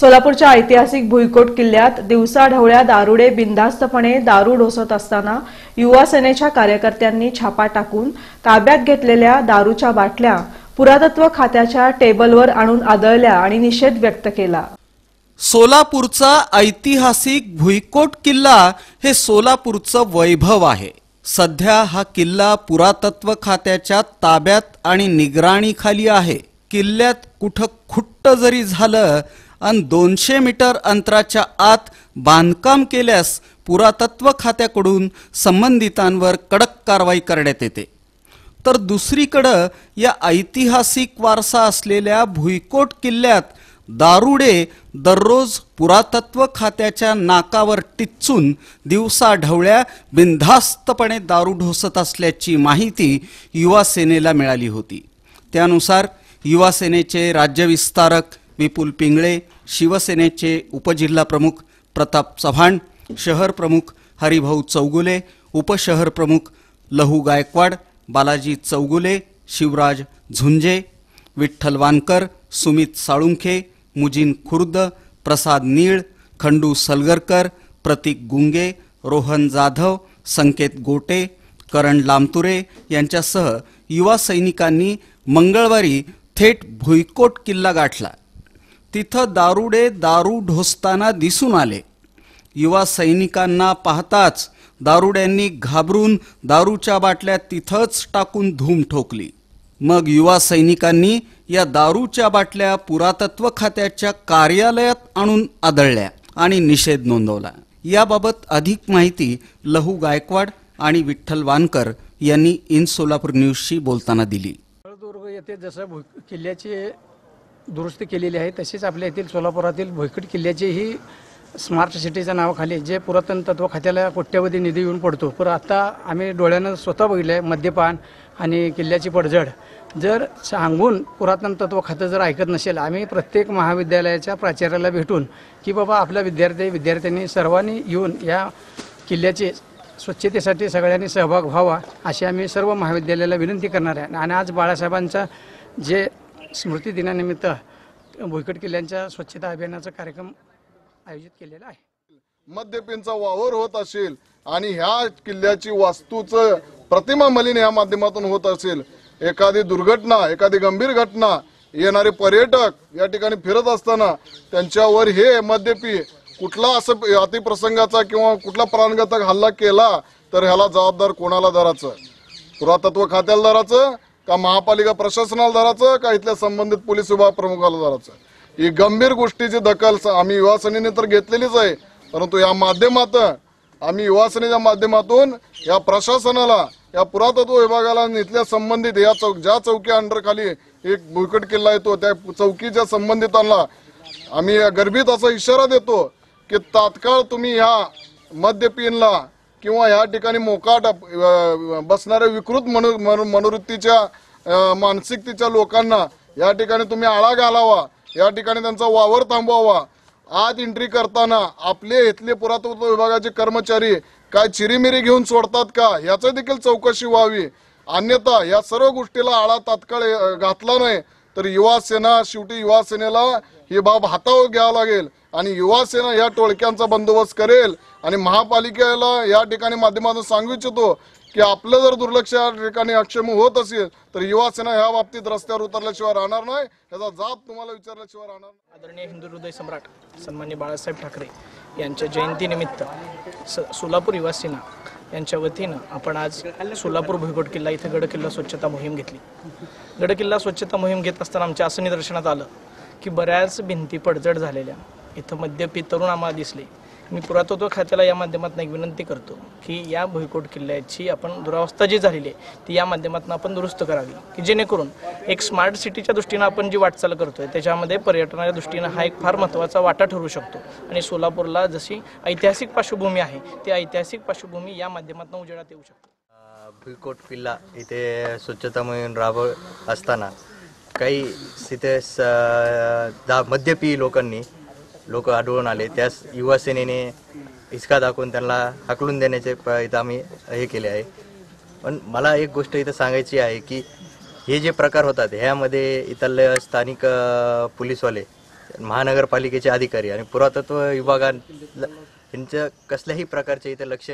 सोलापूरच्या ऐतिहासिक भुईकोट किल्ल्यात दिवसाढवळ्या दारुडे बिनधास्तपणे दारू ढोसत असताना युवा सेनेच्या कार्यकर्त्यांनी छापा टाकून ताब्यात घेतलेल्या दारूच्या बाटल्या पुरातत्व खात्याच्या टेबलवर आणून आदळल्या आणि निषेध व्यक्त केला. सोलापूरचा ऐतिहासिक भुईकोट किल्ला हे सोलापूरचं वैभव आहे. सध्या हा किल्ला पुरातत्व खात्याच्या ताब्यात आणि निगराणीखाली आहे. किल्ल्यात कुठं खुट्ट जरी झालं आणि दोनशे मीटर अंतराच्या आत बांधकाम केल्यास पुरातत्व खात्याकडून संबंधितांवर कडक कारवाई करण्यात येते. तर दुसरीकडं या ऐतिहासिक वारसा असलेल्या भुईकोट किल्ल्यात दारुडे दररोज पुरातत्व खात्याच्या नाकावर टिच्चून दिवसा ढवळ्या बिनधास्तपणे दारू ढोसत असल्याची माहिती युवासेनेला मिळाली होती. त्यानुसार युवासेनेचे राज्यविस्तारक विपुल पिंगळे शिवसेनेचे उपजिल्हाप्रमुख प्रताप चव्हाण शहर प्रमुख हरिभाऊ चौगुले उपशहर प्रमुख लहू गायकवाड बालाजी चौगुले शिवराज झुंजे विठ्ठल वानकर सुमित साळुंखे मुजीन खुर्द प्रसाद नीळ खंडू सलगरकर प्रतीक गुंगे रोहन जाधव संकेत गोटे करण लामतुरे यांच्यासह युवा सैनिकांनी मंगळवारी थेट भुईकोट किल्ला गाठला. तिथं दारुडे दारू ढोसताना दिसून आले. युवा सैनिकांना पाहताच दारुड्यांनी घाबरून दारूच्या बाटल्या तिथंच टाकून धूम ठोकली. मग युवा सैनिकांनी या दारूच्या बाटल्या पुरातत्व खात्याच्या कार्यालयात आणून आदळल्या आणि निषेध नोंदवला. याबाबत अधिक माहिती लहू गायकवाड आणि विठ्ठल वानकर यांनी इन सोलापूर न्यूजशी बोलताना दिली. येथे जसं किल्ल्याचे दुरुस्ती केलेली आहे. तशीच आपल्या येथील सोलापुरातील भुईकट किल्ल्याचेही स्मार्ट सिटीच्या नावाखाली जे पुरातन तत्व खात्याला कोट्यवधी निधी येऊन पडतो. पण आता आम्ही डोळ्यानं स्वतः बघितलं आहे मद्यपान आणि किल्ल्याची पडझड. जर सांगून पुरातन तत्व खातं जर ऐकत नसेल आम्ही प्रत्येक महाविद्यालयाच्या प्राचार्याला भेटून की बाबा आपल्या विद्यार्थी विद्यार्थ्यांनी सर्वांनी येऊन या किल्ल्याचे स्वच्छतेसाठी सगळ्यांनी सहभाग व्हावा अशी आम्ही सर्व महाविद्यालयाला विनंती करणार आहे. आणि आज बाळासाहेबांचा जे स्मृती दिनानिमित्त भुईकट किल्ल्यांच्या स्वच्छता अभियानाचा कार्यक्रम आयोजित केलेला आहे. मद्यपींचा वावर होत असेल आणि ह्या किल्ल्याची वास्तूचं प्रतिमा मलिन या माध्यमातून होत असेल. एखादी दुर्घटना एखादी गंभीर घटना येणारे पर्यटक या ठिकाणी फिरत असताना त्यांच्यावर हे मद्यपी कुठला असं अतिप्रसंगाचा किंवा कुठला प्राणघातक हल्ला केला तर ह्याला जबाबदार कोणाला धरायचं? पुरातत्व खात्याला धरायचं? का महापालिका प्रशासनाला धरायचं का इथल्या संबंधित पोलीस विभाग प्रमुखाला धरायचं? ही गंभीर गोष्टीची दखल स- आम्ही युवा सेनेने तर घेतलेलीच आहे. परंतु या माध्यमात आम्ही युवा सेनेच्या माध्यमातून या प्रशासनाला या पुरातत्व विभागाला इथल्या संबंधित या चौक ज्या चौकी अंडरखाली एक भुईकट किल्ला येतो त्या चौकीच्या संबंधितांना आम्ही गर्भित असा इशारा देतो की तात्काळ तुम्ही ह्या मद्यपीनला किंवा ह्या ठिकाणी मोकाट बसणाऱ्या विकृत मनो मनो- मनोवृत्तीच्या मानसिकतेच्या लोकांना या ठिकाणी तुम्ही आळा घालावा. या ठिकाणी त्यांचा वावर थांबवावा. आत एंट्री करताना आपले इथले पुरातत्व विभागाचे कर्मचारी काय चिरीमिरी घेऊन सोडतात का? याचं देखील चौकशी व्हावी. अन्यथा या सर्व गोष्टीला आळा तात्काळ घातला नाही. तर युवासेना शेवटी युवासेनेला ही बाब हातावर घ्यावं लागेल आणि युवासेना या टोळक्यांचा बंदोबस्त करेल आणि महापालिकेला या ठिकाणी माध्यमातून सांगू इच्छितो की आपलं जर दुर्लक्ष या ठिकाणी अक्षम होत असेल तर युवा सेना ह्या बाबतीत रस्त्यावर उतरल्याशिवाय राहणार नाही. याचा जाब तुम्हाला विचारल्याशिवाय राहणार नाही. आदरणीय हिंदू हृदय सम्राट सन्मान्य बाळासाहेब ठाकरे यांच्या जयंतीनिमित्त स सोलापूर युवा सेना यांच्या वतीनं आपण आज सोलापूर भुईकोट किल्ला इथं गडकिल्ला स्वच्छता मोहीम घेतली. गडकिल्ला स्वच्छता मोहीम घेत असताना आमच्या असं निदर्शनात आलं की बऱ्याच भिंती पडझड झालेल्या इथं मद्यपी तरुण आम्हाला दिसले. मी पुरातत्व खात्याला या माध्यमातून एक विनंती करतो की या भुईकोट किल्ल्याची आपण दुरावस्था जी झालेली आहे ती या माध्यमातून आपण दुरुस्त करावी. की जेणेकरून एक स्मार्ट सिटीच्या दृष्टीनं आपण जी वाटचाल करतोय त्याच्यामध्ये पर्यटनाच्या दृष्टीनं हा एक फार महत्त्वाचा वाटा ठरू शकतो. आणि सोलापूरला जशी ऐतिहासिक पार्श्वभूमी आहे ती ऐतिहासिक पार्श्वभूमी या माध्यमातून उजेडात येऊ शकते. भुईकोट किल्ला इथे स्वच्छता मोहीम राबव असताना काही तिथे स दा मद्यपी लोकांनी लोक आढळून आले. त्यास युवा सेनेने हिसका दाखवून त्यांना हाकलून देण्याचे प इथं आम्ही हे केले आहे. पण मला एक गोष्ट इथं सांगायची आहे की हे जे प्रकार होतात ह्यामध्ये इथले स्थानिक पोलीसवाले महानगरपालिकेचे अधिकारी आणि पुरातत्व विभागां यांचं कसल्याही प्रकारचे इथे लक्ष